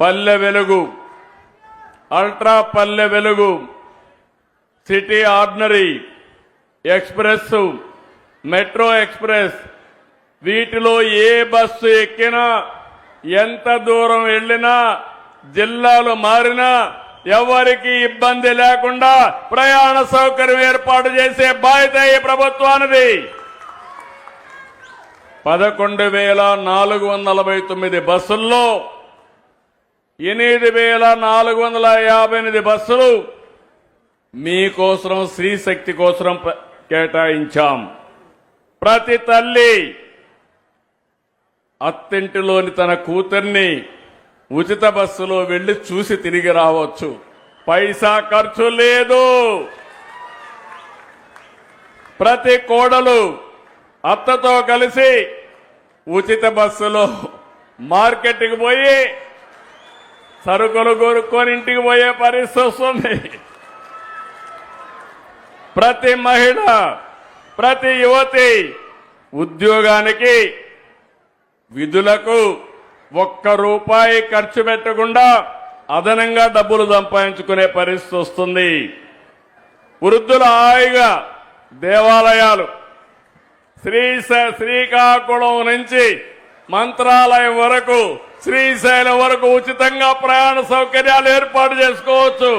పల్లె Velugu. Ultra Palle Velugu. City ordinary express metro express. వీటిలో ఏ బస్సు ఎక్కినా ఎంత దూరం వెళ్ళినా జిల్లాలు మారినా ఎవరికి ఇబ్బంది లేకుండా ప్రయాణ సౌకర్యం ఏర్పాటు చేసే బాధ్యత ఈ ప్రభుత్వానిది. పదకొండు వేల నాలుగు వందల నలభై తొమ్మిది బస్సుల్లో ఎనిమిది వేల నాలుగు వందల యాభై ఎనిమిది బస్సులు మీకోసం స్త్రీశక్తి కోసం కేటాయించాం. ప్రతి తల్లి అత్తింటిలోని తన కూతుర్ని ఉచిత బస్సులో వెళ్ళి చూసి తిరిగి రావచ్చు. పైసా ఖర్చు లేదు. ప్రతి కోడలు అత్తతో కలిసి ఉచిత బస్సులో మార్కెట్కి పోయి సరుకులు కొనుక్కొని ఇంటికి పోయే పరిస్థితి వస్తుంది. ప్రతి మహిళ ప్రతి యువతి ఉద్యోగానికి విధులకు ఒక్క రూపాయి ఖర్చు పెట్టకుండా అదనంగా డబ్బులు సంపాదించుకునే పరిస్థితి వస్తుంది. వృద్ధుల హాయిగా దేవాలయాలు శ్రీ శ్రీకాకుళం నుంచి మంత్రాలయం వరకు శ్రీశైలం వరకు ఉచితంగా ప్రయాణ సౌకర్యాలు ఏర్పాటు చేసుకోవచ్చు.